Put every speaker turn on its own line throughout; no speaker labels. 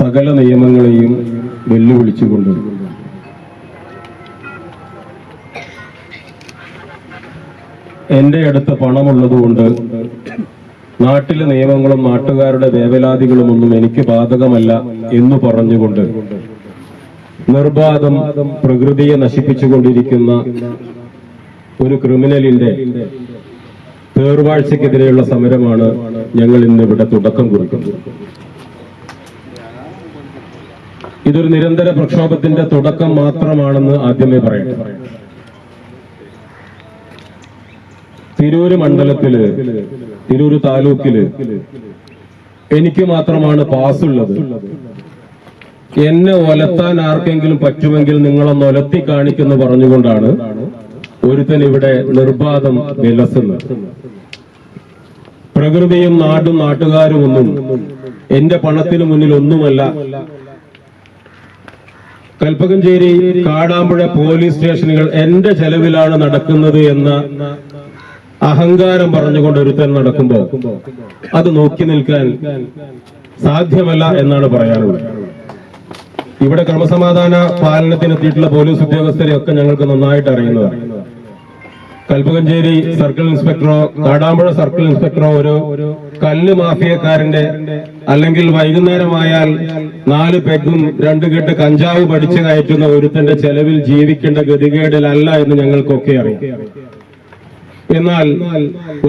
സകല നിയമങ്ങളെയും വെല്ലുവിളിച്ചുകൊണ്ട്. എന്റെ അടുത്ത് പണമുള്ളതുകൊണ്ട് നാട്ടിലെ നിയമങ്ങളും നാട്ടുകാരുടെ വേവലാതികളും ഒന്നും എനിക്ക് ബാധകമല്ല എന്ന് പറഞ്ഞുകൊണ്ട് നിർബാധം പ്രകൃതിയെ നശിപ്പിച്ചുകൊണ്ടിരിക്കുന്ന ഒരു ക്രിമിനലിന്റെ തേർവാഴ്ചക്കെതിരെയുള്ള സമരമാണ് ഞങ്ങൾ ഇന്നിവിടെ തുടക്കം കുറിക്കുന്നത്. ഇതൊരു നിരന്തര പ്രക്ഷോഭത്തിന്റെ തുടക്കം മാത്രമാണെന്ന് ആദ്യമേ പറയട്ടെ. തിരൂര് മണ്ഡലത്തിൽ തിരൂര് താലൂക്കിൽ എനിക്ക് മാത്രമാണ് പാസ് ഉള്ളത്. എന്നെ ഒലത്താൻ ആർക്കെങ്കിലും പറ്റുമെങ്കിൽ നിങ്ങളൊന്ന് ഒലത്തി കാണിക്കുന്നു പറഞ്ഞുകൊണ്ടാണ് ഒരുത്തൻ ഇവിടെ നിർബാധം വിലസുന്നത് പ്രകൃതിയും നാടും നാട്ടുകാരും ഒന്നും എന്റെ പണത്തിനു മുന്നിൽ ഒന്നുമല്ല. കൽപ്പകഞ്ചേരി കാടാമ്പുഴ പോലീസ് സ്റ്റേഷനുകൾ എന്റെ ചെലവിലാണ് നടക്കുന്നത് എന്ന അഹങ്കാരം പറഞ്ഞുകൊണ്ട് ഒരുത്തൻ നടക്കുമ്പോ അത് നോക്കി നിൽക്കാൻ സാധ്യമല്ല എന്നാണ് പറയാനുള്ളത്. ഇവിടെ ക്രമസമാധാന പാലനത്തിനെത്തിയിട്ടുള്ള പോലീസ് ഉദ്യോഗസ്ഥരെയൊക്കെ ഞങ്ങൾക്ക് നന്നായിട്ട് അറിയുന്നതാണ്. കൽപ്പകഞ്ചേരി സർക്കിൾ ഇൻസ്പെക്ടറോ കാടാമ്പുഴ സർക്കിൾ ഇൻസ്പെക്ടറോ ഒരു കല്ല് മാഫിയക്കാരന്റെ അല്ലെങ്കിൽ വൈകുന്നേരമായാൽ നാല് പെഗും രണ്ട് കെട്ട് കഞ്ചാവ് പഠിച്ചു കയറ്റുന്ന ഒരുത്തന്റെ ചെലവിൽ ജീവിക്കേണ്ട ഗതികേടിലല്ല എന്ന് ഞങ്ങൾക്കൊക്കെ അറിയാം. എന്നാൽ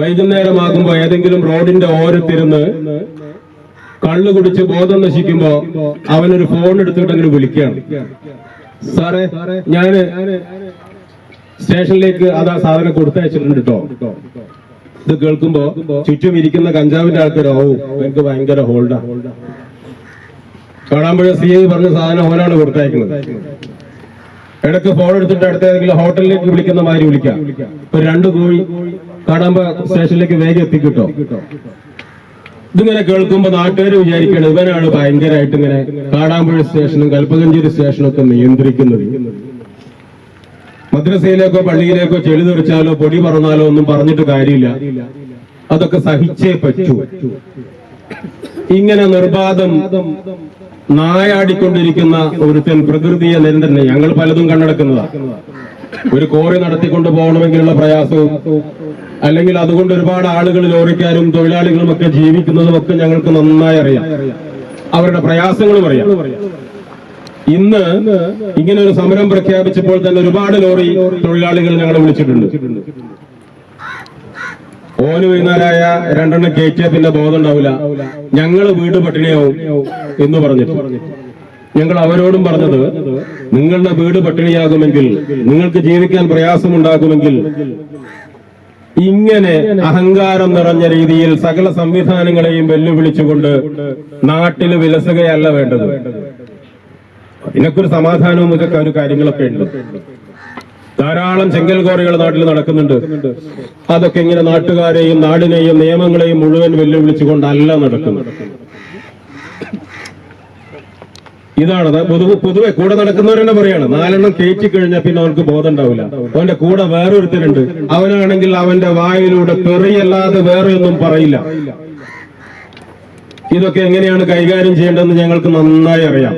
വൈകുന്നേരമാകുമ്പോ ഏതെങ്കിലും റോഡിന്റെ ഓരത്തിരുന്ന് കള്ളു കുടിച്ച് ബോധം നശിക്കുമ്പോ അവനൊരു ഫോൺ എടുത്തിട്ട് അങ്ങനെ വിളിക്കുകയാണ്. സാറേ ഞാൻ സ്റ്റേഷനിലേക്ക് അത് ആ സാധനം കൊടുത്തയച്ചിട്ടുണ്ട് കേട്ടോ. ഇത് കേൾക്കുമ്പോ ചുറ്റും ഇരിക്കുന്ന കഞ്ചാവിന്റെ ആൾക്കാർ ഓ എനിക്ക് ഭയങ്കര ഹോൾഡാ കാണാമ്പുഴ സി ഐ പറഞ്ഞ സാധനം ഓനാണ് കൊടുത്തയക്കുന്നത്. ഇടയ്ക്ക് ഫോൺ എടുത്തിട്ട് അടുത്ത ഏതെങ്കിലും ഹോട്ടലിലേക്ക് വിളിക്കുന്ന മാതിരി വിളിക്കാം. ഒരു രണ്ട് കോഴി കാണാമ്പ സ്റ്റേഷനിലേക്ക് വേഗം എത്തിക്കിട്ടോ. ഇതിങ്ങനെ കേൾക്കുമ്പോ നാട്ടുകാർ വിചാരിക്കണം ഇവനാണ് ഭയങ്കരമായിട്ട് ഇങ്ങനെ കാടാമ്പുഴ സ്റ്റേഷനും കൽപ്പകഞ്ചേരി സ്റ്റേഷനും ഒക്കെ നിയന്ത്രിക്കുന്നത്. മദ്രസയിലേക്കോ പള്ളിയിലേക്കോ ചെളി തെറിച്ചാലോ പൊടി പറന്നാലോ ഒന്നും പറഞ്ഞിട്ട് കാര്യമില്ല. അതൊക്കെ സഹിച്ചേ പറ്റൂ. ഇങ്ങനെ നിർബാധം നായാടിക്കൊണ്ടിരിക്കുന്ന ഒരുത്തൻ പ്രകൃതിയെ നിരന്തരം ഞങ്ങൾ പലതും കണ്ടെടുക്കുന്നതാണ് ഒരു കോറി നടത്തിക്കൊണ്ട് പോകണമെങ്കിലുള്ള പ്രയാസവും അല്ലെങ്കിൽ അതുകൊണ്ട് ഒരുപാട് ആളുകൾ ലോറിക്കാരും തൊഴിലാളികളും ഒക്കെ ജീവിക്കുന്നതും ഒക്കെ ഞങ്ങൾക്ക് നന്നായി അറിയാം. അവരുടെ പ്രയാസങ്ങളും അറിയാം. ഇന്ന് ഇങ്ങനെ ഒരു സമരം പ്രഖ്യാപിച്ചപ്പോൾ തന്നെ ഒരുപാട് ലോറി തൊഴിലാളികൾ ഞങ്ങളെ വിളിച്ചിട്ടുണ്ട്. ഓന് വൈകുന്നേരമായ രണ്ടെണ്ണം കയറ്റിയ പിന്നെ ബോധം ഉണ്ടാവില്ല ഞങ്ങൾ വീട് പട്ടിണിയാവും എന്ന് പറഞ്ഞിട്ട്. ഞങ്ങൾ അവരോടും പറഞ്ഞത് നിങ്ങളുടെ വീട് പട്ടിണിയാകുമെങ്കിൽ നിങ്ങൾക്ക് ജീവിക്കാൻ പ്രയാസമുണ്ടാകുമെങ്കിൽ ഇങ്ങനെ അഹങ്കാരം നിറഞ്ഞ രീതിയിൽ സകല സംവിധാനങ്ങളെയും വെല്ലുവിളിച്ചുകൊണ്ട് നാട്ടിൽ വിലസുകയല്ല വേണ്ടത്. ഇതിനൊക്കെ ഒരു സമാധാനവും ഇതൊക്കെ ഒരു കാര്യങ്ങളൊക്കെ ഉണ്ട്. ധാരാളം ചെങ്കൽ കോറികൾ നാട്ടിൽ നടക്കുന്നുണ്ട്. അതൊക്കെ ഇങ്ങനെ നാട്ടുകാരെയും നാടിനെയും നിയമങ്ങളെയും മുഴുവൻ വെല്ലുവിളിച്ചുകൊണ്ടല്ല നടക്കുന്നത്. ഇതാണ് പൊതുവെ പൊതുവെ കൂടെ നടക്കുന്നവരെന്നെ പറയാണ് നാലെണ്ണം കയറ്റി കഴിഞ്ഞാൽ പിന്നെ അവർക്ക് ബോധം ഉണ്ടാവില്ല അവന്റെ കൂടെ വേറൊരുത്തരുണ്ട്. അവനാണെങ്കിൽ അവന്റെ വായിലൂടെ പെറിയല്ലാതെ വേറെ ഒന്നും പറയില്ല. ഇതൊക്കെ എങ്ങനെയാണ് കൈകാര്യം ചെയ്യേണ്ടതെന്ന് ഞങ്ങൾക്ക് നന്നായി അറിയാം.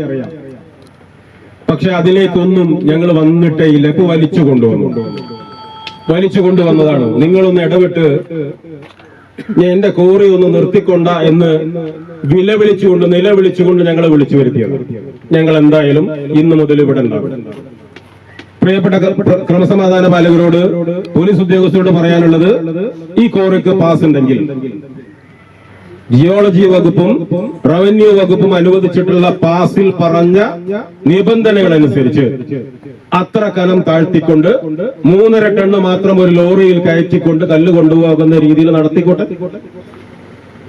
പക്ഷെ അതിലേക്കൊന്നും ഞങ്ങൾ വന്നിട്ടേ ഇല്ല. ഇപ്പൊ വലിച്ചു കൊണ്ടുവന്നു. വലിച്ചു കൊണ്ടുവന്നതാണ്. നിങ്ങളൊന്ന് ഇടപെട്ട് ഞാൻ എന്റെ കോറി ഒന്ന് നിർത്തിക്കൊണ്ട എന്ന് വിലവിളിച്ചുകൊണ്ട് നിലവിളിച്ചുകൊണ്ട് ഞങ്ങളെ വിളിച്ചു വരുത്തിയത്. ഞങ്ങൾ എന്തായാലും ഇന്ന് മുതൽ ഇവിടെ പ്രിയപ്പെട്ട ക്ര- ക്രമസമാധാന പാലകരോട് പോലീസ് ഉദ്യോഗസ്ഥരോട് പറയാനുള്ളത് ഈ കോറിക്ക് പാസ് ഉണ്ടെങ്കിൽ ജിയോളജി വകുപ്പും റവന്യൂ വകുപ്പും അനുവദിച്ചിട്ടുള്ള പാസിൽ പറഞ്ഞ നിബന്ധനകൾ അനുസരിച്ച് അത്ര കനം താഴ്ത്തിക്കൊണ്ട് മൂന്നര ടണ്ണ് മാത്രം ഒരു ലോറിയിൽ കയറ്റിക്കൊണ്ട് കല്ല് കൊണ്ടുപോകുന്ന രീതിയിൽ നടത്തിക്കോട്ടെ?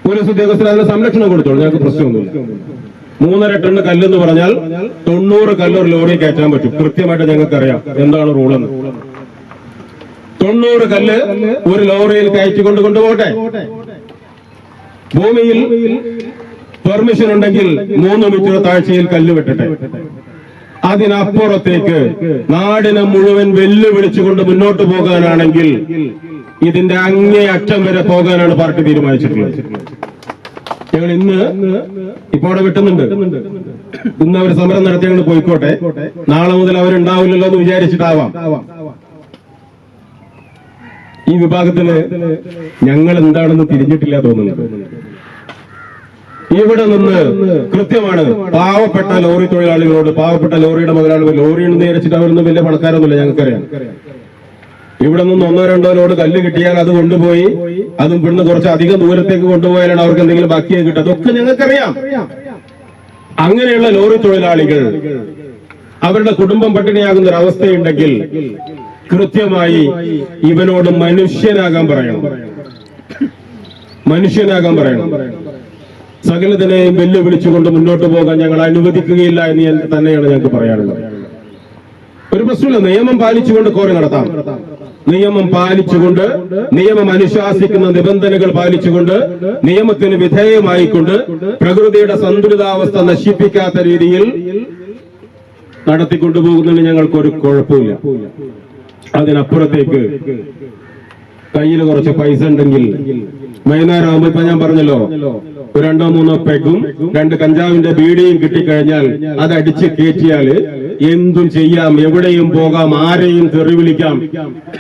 പോലീസ് ഉദ്യോഗസ്ഥർ അതിന് സംരക്ഷണം കൊടുത്തോളൂ ഞങ്ങൾക്ക് പ്രശ്നമൊന്നുമില്ല. മൂന്നര ടണ്ണ് കല്ലെന്ന് പറഞ്ഞാൽ തൊണ്ണൂറ് കല്ല് ഒരു ലോറിയിൽ കയറ്റാൻ പറ്റും. കൃത്യമായിട്ട് ഞങ്ങൾക്കറിയാം എന്താണ് റൂളെന്ന്. തൊണ്ണൂറ് കല്ല് ഒരു ലോറിയിൽ കയറ്റിക്കൊണ്ട് കൊണ്ടുപോകട്ടെ? ഭൂമിയിൽ പെർമിഷൻ ഉണ്ടെങ്കിൽ മൂന്ന് മീറ്റർ താഴ്ചയിൽ കല്ല് വെട്ടട്ടെ. അതിനപ്പുറത്തേക്ക് നാടിനെ മുഴുവൻ വെല്ലുവിളിച്ചുകൊണ്ട് മുന്നോട്ട് പോകാനാണെങ്കിൽ ഇതിന്റെ അങ്ങേ അറ്റം വരെ പോകാനാണ് പാർട്ടി തീരുമാനിച്ചിട്ടുള്ളത്. ഞങ്ങൾ ഇന്ന് ഇപ്പൊ അവിടെ വെട്ടുന്നുണ്ട്. ഇന്ന് അവർ സമരം നടത്തി ഞങ്ങൾ പോയിക്കോട്ടെ. നാളെ മുതൽ അവരുണ്ടാവില്ലല്ലോ എന്ന് വിചാരിച്ചിട്ടാവാം. ഈ വിഭാഗത്തിന് ഞങ്ങൾ എന്താണെന്ന് തിരിഞ്ഞിട്ടില്ല തോന്നുന്നത്. ഇവിടെ നിന്ന് കൃത്യമാണ് പാവപ്പെട്ട ലോറി തൊഴിലാളികളോട് പാവപ്പെട്ട ലോറിയുടെ ലോറിയിൽ നിന്ന് നേരിച്ചിട്ട് അവരൊന്നും വലിയ പണക്കാരൊന്നുമില്ല ഞങ്ങൾക്കറിയാം. ഇവിടെ നിന്ന് ഒന്നോ രണ്ടോ ലോഡ് കല്ല് കിട്ടിയാൽ അത് കൊണ്ടുപോയി അതും ഇവിടുന്ന് കുറച്ച് അധികം ദൂരത്തേക്ക് കൊണ്ടുപോയാലാണ് അവർക്ക് എന്തെങ്കിലും ബാക്കിയായി കിട്ടുക. അതൊക്കെ ഞങ്ങൾക്കറിയാം. അങ്ങനെയുള്ള ലോറി തൊഴിലാളികൾ അവരുടെ കുടുംബം പട്ടിണിയാകുന്ന ഒരു അവസ്ഥയുണ്ടെങ്കിൽ കൃത്യമായി ഇവനോട് മനുഷ്യനാകാൻ പറയണം. മനുഷ്യനാകാൻ പറയണം. സകലത്തിനെയും വെല്ലുവിളിച്ചുകൊണ്ട് മുന്നോട്ട് പോകാൻ ഞങ്ങൾ അനുവദിക്കുകയില്ല എന്ന് തന്നെയാണ് ഞങ്ങൾക്ക് പറയാനുള്ളത് ഒരു പ്രശ്നമില്ല നിയമം പാലിച്ചുകൊണ്ട് കോറി നടത്താം. നിയമം പാലിച്ചുകൊണ്ട് നിയമം അനുശാസിക്കുന്ന നിബന്ധനകൾ പാലിച്ചുകൊണ്ട് നിയമത്തിന് വിധേയമായിക്കൊണ്ട് പ്രകൃതിയുടെ സന്തുലിതാവസ്ഥ നശിപ്പിക്കാത്ത രീതിയിൽ നടത്തിക്കൊണ്ടുപോകുന്നതിന് ഞങ്ങൾക്കൊരു കുഴപ്പമില്ല അതിനപ്പുറത്തേക്ക് കയ്യിൽ കുറച്ച് പൈസ ഉണ്ടെങ്കിൽ വൈകുന്നേരമാകുമ്പോ ഇപ്പൊ ഞാൻ പറഞ്ഞല്ലോ രണ്ടോ മൂന്നോ പെഗും രണ്ട് കഞ്ചാവിന്റെ ബീഡിയും കിട്ടിക്കഴിഞ്ഞാൽ അത് അടിച്ച് കയറ്റിയാൽ എന്തും ചെയ്യാം എവിടെയും പോകാം ആരെയും തെറി വിളിക്കാം.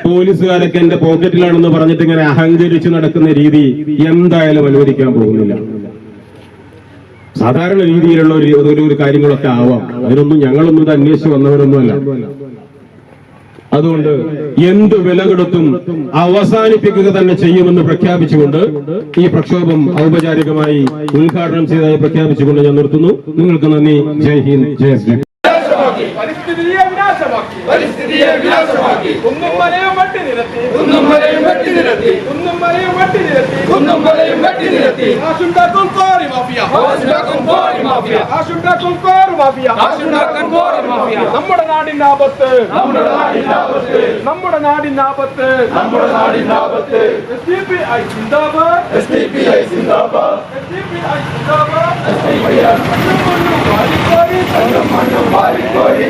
പോലീസുകാരൊക്കെ എന്റെ പോക്കറ്റിലാണെന്ന് പറഞ്ഞിട്ട് ഇങ്ങനെ അഹങ്കരിച്ച് നടക്കുന്ന രീതി എന്തായാലും അനുവദിക്കാൻ പോകുന്നില്ല. സാധാരണ രീതിയിലുള്ള ഒരു- ഒരു കാര്യങ്ങളൊക്കെ ആവാം. അതിനൊന്നും ഞങ്ങളൊന്നും ഇത് അന്വേഷിച്ച് വന്നവരൊന്നുമല്ല. അതുകൊണ്ട് എന്തു വില കൊടുത്തും അവസാനിപ്പിക്കുക തന്നെ ചെയ്യുമെന്ന് പ്രഖ്യാപിച്ചുകൊണ്ട് ഈ പ്രക്ഷോഭം ഔപചാരികമായി ഉദ്ഘാടനം ചെയ്തതായി പ്രഖ്യാപിച്ചുകൊണ്ട് ഞാൻ നിർത്തുന്നു. നിങ്ങൾക്ക് നന്ദി. ജയ് ഹിന്ദ്. ജയ് ശ്രീ
പരിസ്ഥിതിയെ വിനാശമാക്കി.
പരിസ്ഥിതിയെ വിനാശമാക്കി.
കുന്നും മലയും വെട്ടി നിരത്തി.
കുന്നും മലയും വെട്ടി നിരത്തി.
കുന്നും മലയും വെട്ടി നിരത്തി.
കുന്നും മലയും വെട്ടി നിരത്തി.
കാശുണ്ടാക്കും കോറി മാഫിയ.
കാശുണ്ടാക്കും കോറി മാഫിയ.
കാശുണ്ടാക്കും കോറി മാഫിയ.
കാശുണ്ടാക്കാൻ കോറി മാഫിയ.
നമ്മുടെ നാടിന്റെ ആപത്ത്.
നമ്മുടെ നാടിന്റെ ആപത്ത്.
നമ്മുടെ നാടിന്റെ ആപത്ത്.
നമ്മുടെ നാടിന്റെ ആപത്ത്.
എസ് ഡി പി ഐ സിന്ദാബാദ്
എസ് ഡി പി ഐ സിന്ദാബാദ്
എസ് ഡി പി ഐ സിന്ദാബാദ്
കല്ലും മണ്ണും വാരിക്കോരി.
കല്ലും മണ്ണും വാരിക്കോരി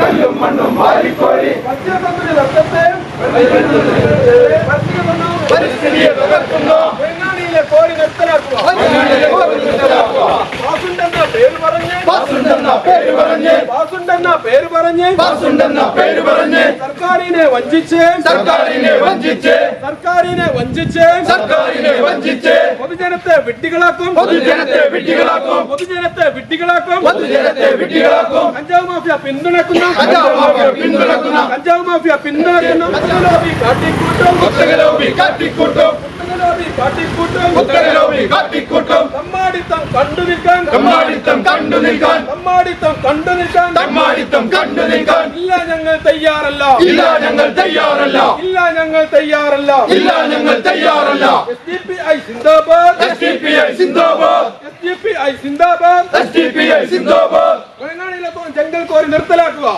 കല്ലും മണ്ണും വാരിക്കോരി
പച്ചത്തമ്പിന് രക്തത്തെ
പരിസ്ഥിതിയെ തകർക്കുന്നു
വെങ്ങാണിയിലെ കോരി നിർത്തലാക്കുക
വെങ്ങാണിയിലെ കോറി നിർത്തലാക്കുക.
വാസുണ്ടെന്ന പേര് പറഞ്ഞ്
വാസുണ്ടെന്ന പേര് പറഞ്ഞ്.
വാസുണ്ടെന്ന പേര് പറഞ്ഞ്.
വാസുണ്ടെന്ന പേര് പറഞ്ഞ്.
സർക്കാരിനെ വഞ്ചിച്ച്.
സർക്കാരിനെ വഞ്ചിച്ച്.
സർക്കാരിനെ വഞ്ചിച്ച്.
സർക്കാരിനെ വഞ്ചിച്ച്.
പൊതുജനത്തെ വിഡ്ഢികളാക്കും.
പൊതുജനത്തെ വിഡ്ഢികളാക്കും.
പൊതുജനത്തെ വിഡ്ഢികളാക്കും.
പൊതുജനത്തെ വിഡ്ഢികളാക്കും.
കഞ്ചാവ് മാഫിയ പിന്തുണക്കുന്ന
കഞ്ചാവ് മാഫിയ പിന്തുണക്കുന്ന
കഞ്ചാവ് മാഫിയ പിന്തുണക്കുന്ന കാട്ടിക്കൂട്ടും.
കാട്ടിക്കൂട്ടും.
കാട്ടിക്കൂട്ടും. തമ്മാടിത്തം കണ്ടു നിൽക്കാൻ.
കമ്മാടിത്തം കണ്ടു നിൽക്കാൻ.
തമ്മാടിത്തം കണ്ടു നിൽക്കാൻ.
തമ്മാടിത്തം കണ്ടു നിൽക്കാൻ.
ഇല്ല ഞങ്ങൾ തയ്യാറല്ല.
ഇല്ല ഞങ്ങൾ തയ്യാറല്ല.
ഇല്ല ഞങ്ങൾ തയ്യാറല്ല.
ഇല്ല ഞങ്ങൾ തയ്യാറല്ല.
എസ് ഡി പി ഐ സിന്ദാബാദ്.
എസ് ഡി പി ഐ സിന്ദാബാദ്.
എസ് ഡി പി ഐ സിന്ദാബാദ്.
എസ് ഡി പി ഐ സിന്ദാബാദ്.
വെങ്ങാണിയിലെ തോ- ചെങ്കൽ കോരി നിർത്തലാക്കുക.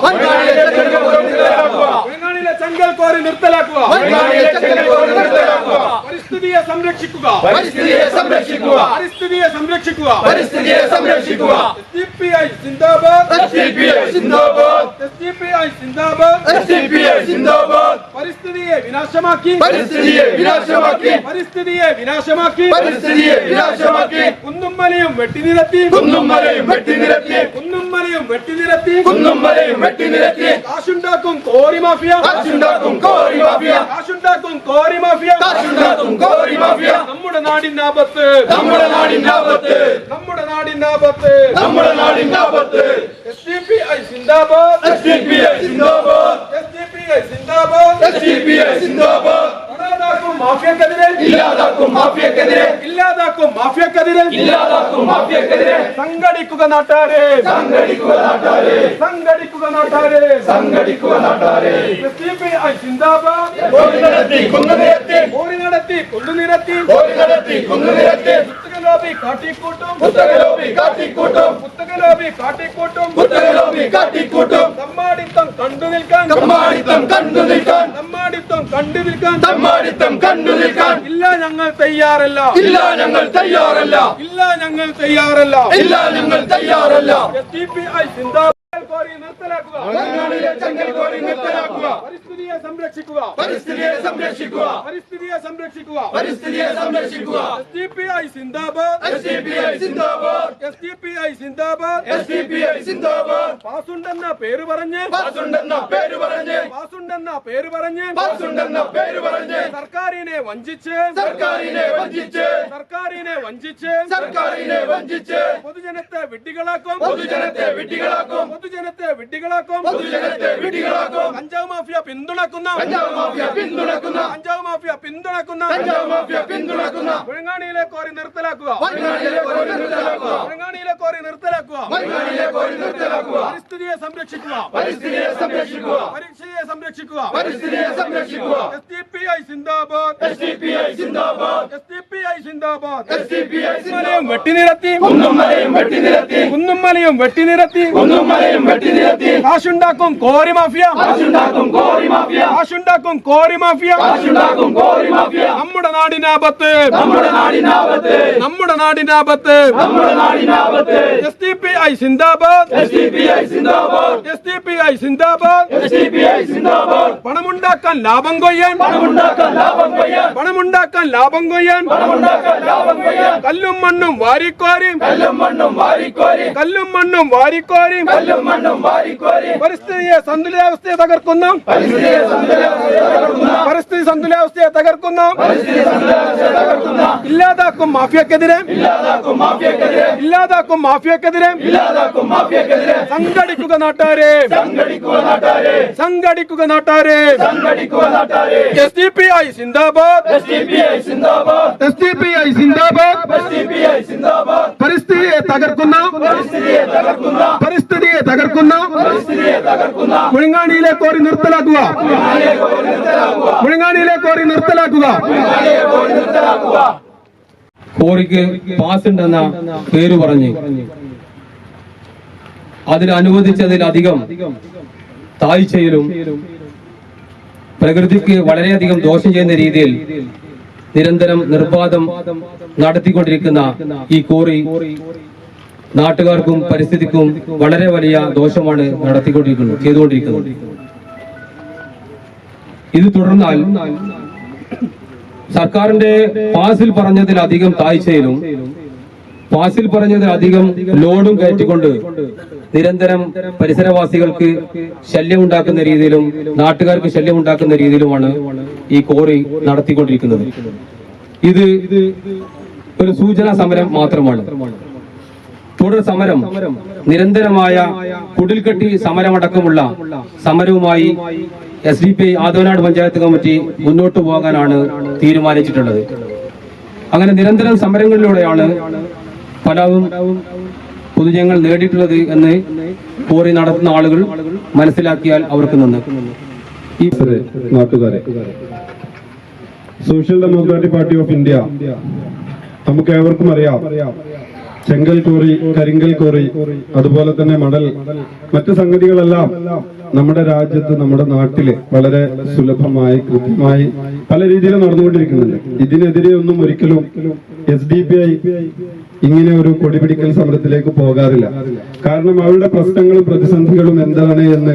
ചെങ്കൽക്കോട്
ചെങ്കൽ കോരി നിർത്തലാക്കുക. പരിസ്ഥിതിയെ സംരക്ഷിക്കുക.
പരിസ്ഥിതിയെ സംരക്ഷിക്കുക.
പരിസ്ഥിതിയെ സംരക്ഷിക്കുക.
പരിസ്ഥിതിയെ സംരക്ഷിക്കുക.
എസ് ഡി പി ഐ സിന്ദാബാദ്.
എസ് ഡി പി ഐ സിന്ദാബാദ്.
എസ് ഡി പി ഐ സിന്ദാബാദ്.
എസ് ഡി പി ഐ സിന്ദാബാദ്.
പരിസ്ഥിതിയെ വിനാശമാക്കി.
പരിസ്ഥിതിയെ വിനാശമാക്കി.
പരിസ്ഥിതിയെ വിനാശമാക്കി.
പരിസ്ഥിതിയെ വിനാശമാക്കി.
കുന്നും മലയും വെട്ടിനിരത്തി.
കുന്നും മലയും വെട്ടി നിരത്തി
കുന്നും മലയും വെട്ടിനിരത്തി.
കുന്നും മലയും വെട്ടിനിരത്തി.
കാശുണ്ടാക്കും കോറി മാഫിയ.
കാശുണ്ടാക്കും കോറി മാഫിയ.
കാശുണ്ടാക്കും കോറി മാഫിയ.
കാശുണ്ടാക്കും കോറി മാഫിയ.
നമ്മുടെ നാടിന്റെ ആപത്ത്.
നമ്മുടെ നാടിന്റെ ആപത്ത്.
നമ്മുടെ നാടിന്റെ ആപത്ത്.
നമ്മുടെ നാടിന്റെ ആപത്ത്.
എസ് ഡി പി ഐ സിന്ദാബാദ്.
എസ് ഡി പി ഐ സിന്ദാബാദ്.
എസ് ഡി പി ഐ സിന്ദാബാദ്.
എസ് ഡി പി ഐ സിന്ദാബാദ്.
മാഫിയക്കെതിരെ.
ഇല്ലാതാക്കും മാഫിയക്കെതിരെ.
മാഫിയക്കെതിരെ
ഇല്ലാതാക്കും മാഫിയക്കെതിരെ
സംഘടിക്കുക നാട്ടാരെ
സംഘടിക്കുക നാട്ടാരെ
സംഘടിക്കുക നാട്ടാരെ
സംഘടിക്കുക നാട്ടാരെ
എസ് ഡി പി ഐ സിന്ദാബാദ്
കോരി നടത്തി കുന്നു നിരത്തി
കോറി നടത്തി കൊണ്ടുനിരത്തി
കോരി നടത്തി കുന്നു നിരത്തി
പുസ്തകലോബി കാട്ടിക്കൂട്ടും
പുത്തകലോബി കാട്ടിക്കൂട്ടും
പുസ്തകലോബി കാട്ടിക്കൂട്ടും
പുത്തകലോബി കാട്ടിക്കൂട്ടും
തമ്മാടിത്തം കണ്ടു നിൽക്കാൻ
കമ്മാടിത്തം കണ്ടു നിൽക്കാൻ
തമ്മാടിത്തം കണ്ടു നിൽക്കാൻ
തമ്മാടിത്തം കണ്ടു നിൽക്കാൻ.
ഇല്ല ഞങ്ങൾ തയ്യാറല്ല.
ഇല്ല ഞങ്ങൾ തയ്യാറല്ല.
ഇല്ല ഞങ്ങൾ തയ്യാറല്ല.
ഇല്ല ഞങ്ങൾ തയ്യാറല്ല.
എസ് ഡി പി ഐ കോരി നിർത്തലാക്കുക. പരിസ്ഥിതിയെ പരിസ്ഥിതിയെ സംരക്ഷിക്കുക.
പരിസ്ഥിതിയെ സംരക്ഷിക്കുക.
പരിസ്ഥിതിയെ സംരക്ഷിക്കുക.
പരിസ്ഥിതിയെ സംരക്ഷിക്കുക.
എസ് ഡി പി ഐ സിന്ദാബാദ്
എസ് ഡി പി ഐ സിന്ദാബാദ്
എസ് ഡി പി ഐ സിന്ദാബാദ്
എസ് ഡി പി ഐ സിന്ദാബാദ്
പാസുണ്ടെന്ന പേര് പറഞ്ഞ്
പാസുണ്ടെന്ന പേര് പറഞ്ഞ്
പാസുണ്ടെന്ന പേര് പറഞ്ഞ്
പാസുണ്ടെന്ന പേര് പറഞ്ഞ്
സർക്കാരിനെ വഞ്ചിച്ച്
സർക്കാരിനെ വഞ്ചിച്ച്
സർക്കാരിനെ വഞ്ചിച്ച്
സർക്കാരിനെ വഞ്ചിച്ച്
പൊതുജനത്തെ വിഡ്ഢികളാക്കും
പൊതുജനത്തെ വിഡ്ഢികളാക്കും
പൊതുജനത്തെ വിഡ്ഢികളാക്കും
പൊതുജനത്തെ വിഡ്ഢികളാക്കും
കഞ്ചാവ് മാഫിയ പിന്തുണക്കുന്ന
കഞ്ചാവ് മാഫിയ പിന്തുണക്കുന്ന
കഞ്ചാവ് മാഫിയ പിന്തുണക്കുന്ന
കഞ്ചാവ് മാഫിയ പിന്തുണക്കുന്ന
മുഴങ്ങാണിയിലെ കോറി നിർത്തലാക്കുക മുഴങ്ങാണിയിലെ കോറി നിർത്തലാക്കുക പരിസ്ഥിതിയെ സംരക്ഷിക്കുക
പരിസ്ഥിതിയെ സംരക്ഷിക്കുക
പരിസ്ഥിതിയെ സംരക്ഷിക്കുക.
പരിസ്ഥിതിയെ സംരക്ഷിക്കുക.
എസ് ഡി പി ഐ സിന്ദാബാദ്.
എസ് ഡി പി ഐ സിന്ദാബാദ്.
എസ് ഡി പി ഐ വെട്ടിനിരത്തി.
കുന്നുംമലയും വെട്ടിനിരത്തി.
കാശുണ്ടാക്കും കോറി മാഫിയ.
കാശുണ്ടാക്കും കോറി മാഫിയ.
നമ്മുടെ നാടിനാപത്ത്.
നമ്മുടെ നാടിനാപത്ത്.
എസ് ടി പി ഐ സിന്ദാബാദ്.
എസ് ടി പി ഐ സിന്ദാബാദ്.
പണമുണ്ടാക്കാൻ ലാഭം കൊയ്യാൻ.
പണമുണ്ടാക്കാൻ ലാഭം കൊയ്യാൻ.
പണമുണ്ടാക്കാൻ ലാഭം കൊയ്യാൻ. കല്ലും മണ്ണും വാരിക്കോരി.
കല്ലും മണ്ണും വാരിക്കോരി.
കല്ലും മണ്ണും വാരിക്കോരി
കല്ലും മണ്ണും വാരിക്കോരി
പരിസ്ഥിതിയെ സന്തുലിതാവസ്ഥയെ തകർക്കുന്ന. പരിസ്ഥിതി സന്തുലിതാവസ്ഥയെ തകർക്കുന്ന. ഇല്ലാതാക്കും മാഫിയക്കെതിരെ.
ഇല്ലാതാക്കും മാഫിയക്കെതിരെ.
സംഘടിക്കുക നാട്ടാരെ.
സംഘടിക്കുക നാട്ടാരെ.
എസ് ഡി പി ഐ സിന്ദാബാദ്.
എസ് ഡി പി ഐ സിന്ദാബാദ്.
എസ് ഡി പി ഐ സിന്ദാബാദ്. പരിസ്ഥിതിയെ തകർക്കുന്ന.
പരിസ്ഥിതിയെ തകർക്കുന്ന.
മുഴങ്ങാണിയിലെ കോറി നിർത്തലാക്കുക. മുഴങ്ങാണിയിലെ കോറി നിർത്തലാക്കുക.
നിർത്തലാക്കുക.
കോറിക്ക് പാസ് ഉണ്ടെന്ന പേര് പറഞ്ഞ് അതിൽ അനുവദിച്ചതിലധികം താഴ്ചയിലും പ്രകൃതിക്ക് വളരെയധികം ദോഷം ചെയ്യുന്ന രീതിയിൽ നിരന്തരം നിർബാധം നടത്തിക്കൊണ്ടിരിക്കുന്ന ഈ കോറി നാട്ടുകാർക്കും പരിസ്ഥിതിക്കും വളരെ വലിയ ദോഷമാണ് നടത്തിക്കൊണ്ടിരിക്കുന്നത് ചെയ്തുകൊണ്ടിരിക്കുന്നത്. ഇത് തുടർന്നാൽ സർക്കാരിന്റെ പാസിൽ പറഞ്ഞതിലധികം താഴ്ചയിലും പാസിൽ പറഞ്ഞതിലധികം ലോഡും കയറ്റിക്കൊണ്ട് നിരന്തരം പരിസരവാസികൾക്ക് ശല്യം ഉണ്ടാക്കുന്ന രീതിയിലും നാട്ടുകാർക്ക് ശല്യം ഉണ്ടാക്കുന്ന രീതിയിലുമാണ് ഈ കോറി നടത്തിക്കൊണ്ടിരിക്കുന്നത്. ഇത് ഒരു സൂചനാ സമരം മാത്രമാണ്. തുടർ സമരം നിരന്തരമായ കുടിൽക്കെട്ടി സമരമടക്കമുള്ള സമരവുമായി S D P Athavanad panchayat committee മുന്നോട്ട് പോകാനാണ് തീരുമാനിച്ചിട്ടുള്ളത്. അങ്ങനെ നിരന്തരം സമരങ്ങളിലൂടെയാണ് ഫലവും പൊതുജനങ്ങൾ നേടിയിട്ടുള്ളത് എന്ന് കോറി നടത്തുന്ന ആളുകൾ മനസ്സിലാക്കിയാൽ അവർക്ക് നന്ന്. ഈ
നാട്ടുകാരെ. Social democratic party of India. നമുക്ക് ഏവർക്കും അറിയാം. ചെങ്കൽ കോറി കരിങ്കൽ കോറി അതുപോലെ തന്നെ മടൽ. മറ്റു സംഗതികളെല്ലാം നമ്മുടെ രാജ്യത്ത് നമ്മുടെ നാട്ടിൽ വളരെ സുലഭമായി കൃത്യമായി പല രീതിയിലും നടന്നുകൊണ്ടിരിക്കുന്നുണ്ട്. ഇതിനെതിരെ ഒന്നും ഒരിക്കലും എസ് ഡി പി ഐ ഇങ്ങനെ ഒരു കൊടിപിടിക്കൽ സമരത്തിലേക്ക് പോകാറില്ല. കാരണം അവരുടെ പ്രശ്നങ്ങളും പ്രതിസന്ധികളും എന്താണ് എന്ന്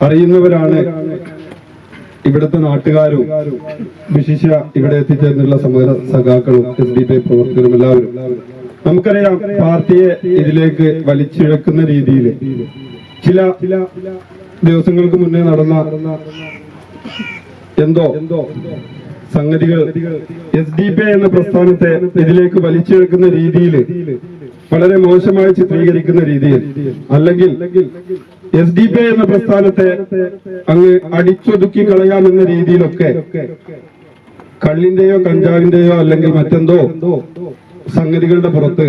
അറിയുന്നവരാണ് ഇവിടുത്തെ നാട്ടുകാരും വിശിഷ്യ ഇവിടെ എത്തിച്ചേർന്നുള്ള സമര സഖാക്കളും എസ് ഡി പി പ്രവർത്തകരും എല്ലാവരും. നമുക്കറിയാം പാർട്ടിയെ ഇതിലേക്ക് വലിച്ചിഴക്കുന്ന രീതിയിൽ ചില ദിവസങ്ങൾക്ക് മുന്നേ നടന്ന എന്തോ സംഗതികൾ എസ് ഡി പി എന്ന പ്രസ്ഥാനത്തെ ഇതിലേക്ക് വലിച്ചെടുക്കുന്ന രീതിയിൽ വളരെ മോശമായി ചിത്രീകരിക്കുന്ന രീതിയിൽ അല്ലെങ്കിൽ എസ് ഡി പി എന്ന പ്രസ്ഥാനത്തെ അങ്ങ് അടിച്ചൊതുക്കി കളയാമെന്ന രീതിയിലൊക്കെ കള്ളിന്റെയോ കഞ്ചാവിന്റെയോ അല്ലെങ്കിൽ മറ്റെന്തോ സംഗതികളുടെ പുറത്ത്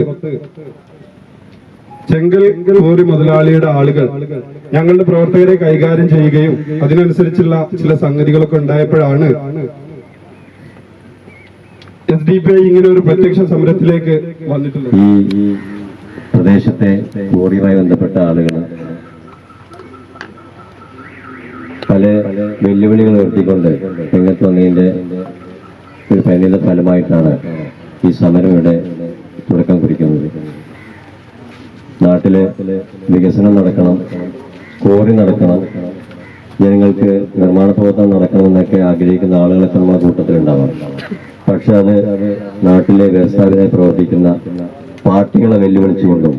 ചെങ്കൽ കോറി മുതലാളിയുടെ ആളുകൾ ഞങ്ങളുടെ പ്രവർത്തകരെ കൈകാര്യം ചെയ്യുകയും അതിനനുസരിച്ചുള്ള ചില സംഗതികളൊക്കെ ഉണ്ടായപ്പോഴാണ് എസ് ഡി പി ഐ ഇങ്ങനെ ഒരു പ്രത്യക്ഷ സമരത്തിലേക്ക് വന്നിട്ടുണ്ട്.
ഈ പ്രദേശത്തെ കോറിയുമായി ബന്ധപ്പെട്ട ആളുകൾ പല വെല്ലുവിളികൾ ഉയർത്തിക്കൊണ്ട് രംഗത്ത് വന്നതിന്റെ ഒരു പരിണിത ഫലമായിട്ടാണ് ഈ സമരം ഇവിടെ തുടക്കം കുറിക്കുന്നത്. നാട്ടിലെ വികസനം നടക്കണം കോറി നടക്കണം ജനങ്ങൾക്ക് നിർമ്മാണ പ്രവർത്തനം നടക്കണമെന്നൊക്കെ ആഗ്രഹിക്കുന്ന ആളുകളൊക്കെ നമ്മുടെ കൂട്ടത്തിലുണ്ടാവാം. പക്ഷെ അത് നാട്ടിലെ വ്യവസായത്തിനായി പ്രവർത്തിക്കുന്ന പാർട്ടികളെ വെല്ലുവിളിച്ചുകൊണ്ടും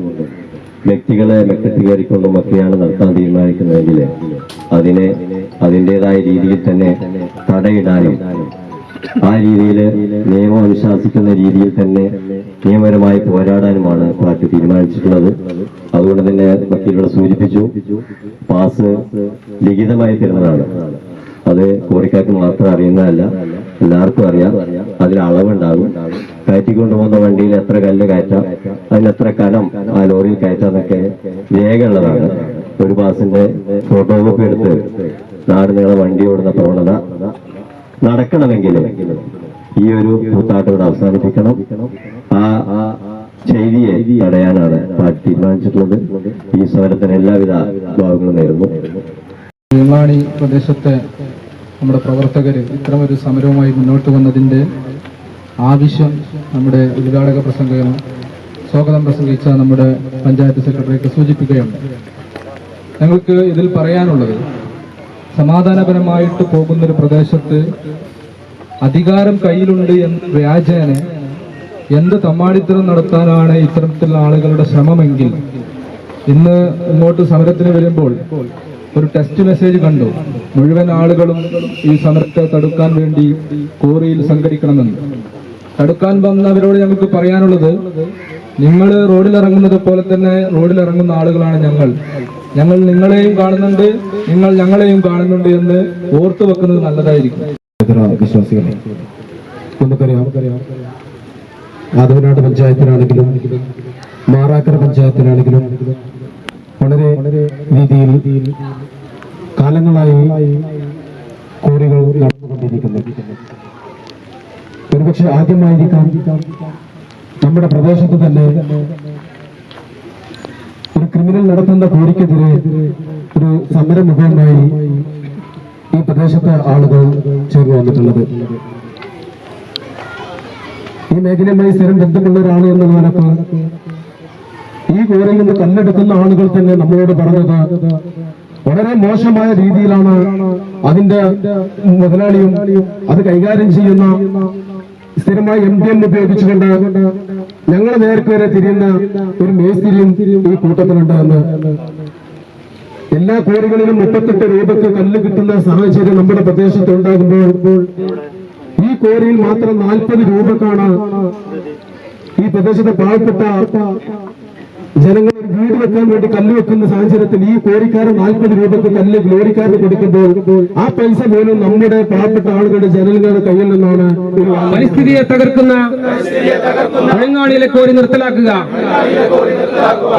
വ്യക്തികളെ മെക്കെട്ടുകയറിക്കൊണ്ടും ഒക്കെയാണ് നടത്താൻ തീരുമാനിക്കുന്നതെങ്കിൽ അതിനെ അതിന്റെതായ രീതിയിൽ തന്നെ തടയിടാനും ആ രീതിയിൽ നിയമം അനുശാസിക്കുന്ന രീതിയിൽ തന്നെ നിയമപരമായി പോരാടാനുമാണ് പാർട്ടി തീരുമാനിച്ചിട്ടുള്ളത്. അതുകൊണ്ട് തന്നെ വക്കീലുകളെ സൂചിപ്പിച്ചു പാസ് ലിഖിതമായി തരുന്നതാണ്. അത് കോറിക്കാർക്ക് മാത്രം അറിയുന്നതല്ല. എല്ലാവർക്കും അറിയാം. അതിൽ അളവുണ്ടാകും. കയറ്റിക്കൊണ്ടുപോകുന്ന വണ്ടിയിൽ എത്ര കല്ല് കയറ്റാം അതിന് എത്ര കനം ആ ലോറിയിൽ കയറ്റാന്നൊക്കെ രേഖയുള്ളതാണ് ഒരു പാസിന്റെ ഫോട്ടോ എടുത്ത് നാട് നീളെ വണ്ടി ഓടുന്ന പ്രവണത നടക്കണമെങ്കിൽ ഈ ഒരു കൂത്താട്ടോട് അവസാനിപ്പിക്കണം. ആ ചെയ്തിയെ തടയാനാണ് പാർട്ടി തീരുമാനിച്ചിട്ടുള്ളത്. ഈ സമരത്തിന് എല്ലാവിധ ഭാഗങ്ങളും നേരുന്നു.
പ്രദേശത്തെ നമ്മുടെ പ്രവർത്തകർ ഇത്തരമൊരു സമരവുമായി മുന്നോട്ട് വന്നതിന്റെ ആവശ്യം നമ്മുടെ ഉദ്ഘാടക പ്രസംഗം സ്വാഗതം പ്രസംഗിച്ച നമ്മുടെ പഞ്ചായത്ത് സെക്രട്ടറിക്ക് സൂചിപ്പിക്കുകയുണ്ട് ഞങ്ങൾക്ക് ഇതിൽ പറയാനുള്ളത് സമാധാനപരമായിട്ട് പോകുന്നൊരു പ്രദേശത്ത് അധികാരം കയ്യിലുണ്ട് എന്ന വ്യാജേന എന്ത് തമ്മാടിത്തരം നടത്താനാണ് ഇത്തരത്തിലുള്ള ആളുകളുടെ ശ്രമമെങ്കിൽ ഇന്ന് ഇങ്ങോട്ട് സമരത്തിന് വരുമ്പോൾ ഒരു ടെസ്റ്റ് മെസ്സേജ് കണ്ടു. മുഴുവൻ ആളുകളും ഈ സമരത്തെ തടുക്കാൻ വേണ്ടി കോറിയിൽ സംഘടിക്കണമെന്ന് തടുക്കാൻ വന്നവരോട് ഞങ്ങൾക്ക് പറയാനുള്ളത് നിങ്ങൾ റോഡിലിറങ്ങുന്നത് പോലെ തന്നെ റോഡിലിറങ്ങുന്ന ആളുകളാണ് ഞങ്ങൾ. ഞങ്ങൾ നിങ്ങളെയും കാണുന്നുണ്ട് നിങ്ങൾ ഞങ്ങളെയും കാണുന്നുണ്ട് എന്ന് ഓർത്തു വെക്കുന്നത് നല്ലതായിരിക്കും. വിശ്വാസികളെ നമുക്കറിയാം. ആദവനാട് പഞ്ചായത്തിലാണെങ്കിലും മാറാക്കര പഞ്ചായത്തിലാണെങ്കിലും വളരെ രീതിയിൽ കാലങ്ങളായി കോറികൾ നടന്നുകൊണ്ടിരിക്കുന്നു. ഒരുപക്ഷെ ആദ്യമായിരിക്കാം നമ്മുടെ പ്രദേശത്ത് തന്നെ ഒരു ക്രിമിനൽ നടത്തുന്ന കോരിക്കെതിരെ ഒരു സമരമുഖമായി ഈ പ്രദേശത്തെ ആളുകൾ ചേർന്ന് വന്നിട്ടുള്ളത്. ഈ മേഖലയുമായി സ്ഥിരം ബന്ധമുള്ള ഒരാൾ എന്ന നിലയ്ക്ക് ഈ കോറിൽ നിന്ന് കല്ലെടുക്കുന്ന ആളുകൾ തന്നെ നമ്മളോട് പറഞ്ഞത് വളരെ മോശമായ രീതിയിലാണ് അതിന്റെ മുതലാളിയും അത് കൈകാര്യം ചെയ്യുന്ന സ്ഥിരമായി എം ഡി എം ഉപയോഗിച്ചുകൊണ്ട് ഞങ്ങളെ നേർക്ക് വരെ തിരിയുന്ന ഒരു മേസ്തിരിയും ഈ കൂട്ടത്തിലുണ്ട് എന്ന്. എല്ലാ കോറികളിലും മുപ്പത്തെട്ട് രൂപക്ക് കല്ല് കിട്ടുന്ന സാഹചര്യം നമ്മുടെ പ്രദേശത്ത് ഉണ്ടാകുമ്പോൾ ഈ കോറിയിൽ മാത്രം നാൽപ്പത് രൂപക്കാണ് ഈ പ്രദേശത്തെ പാവപ്പെട്ട ജനങ്ങൾ വീട് വെക്കാൻ വേണ്ടി കല്ല് വെക്കുന്ന സാഹചര്യത്തിൽ ഈ കോരിക്കാരൻ നാൽപ്പത് രൂപക്ക് കല്ല് ഗ്ലോരിക്കാരൻ കൊടുക്കുമ്പോൾ ആ പൈസ പോലും നമ്മുടെ പാവപ്പെട്ട ആളുകളുടെ ജനങ്ങളുടെ കയ്യിൽ നിന്നാണ്
പരിസ്ഥിതിയെ തകർക്കുന്ന തെലങ്കാനയിലെ കോരി നിർത്തലാക്കുക.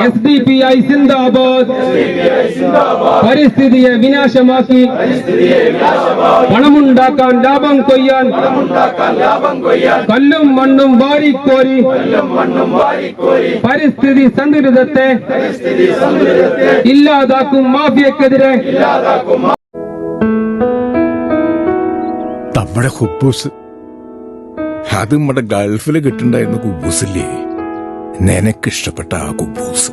എസ് ഡി പി ഐ സിന്ദാബാദ് പരിസ്ഥിതിയെ വിനാശമാക്കി പണമുണ്ടാക്കാൻ ലാഭം കൊയ്യാൻ കല്ലും മണ്ണും വാരിക്കോരി. പരിസ്ഥിതി സന്തുലിതത്തെ ഇല്ലാതാക്കും മാഫിയക്കെതിരെ.
നമ്മുടെ ഹുബൂസ്. അത് നമ്മുടെ ഗൾഫിൽ കിട്ടുണ്ടായിരുന്ന കുബൂസില്ലേ? നിനക്കിഷ്ടപ്പെട്ട ആ കുബൂസ്.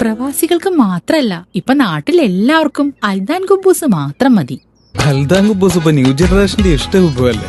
പ്രവാസികൾക്ക് മാത്രല്ല ഇപ്പൊ നാട്ടിൽ എല്ലാവർക്കും അൽദാൻ കുബൂസ് മാത്രം മതി.
അൽദാൻ കുബൂസ് ഇപ്പൊ ന്യൂ ജനറേഷന്റെ ഇഷ്ട കുബുവല്ലേ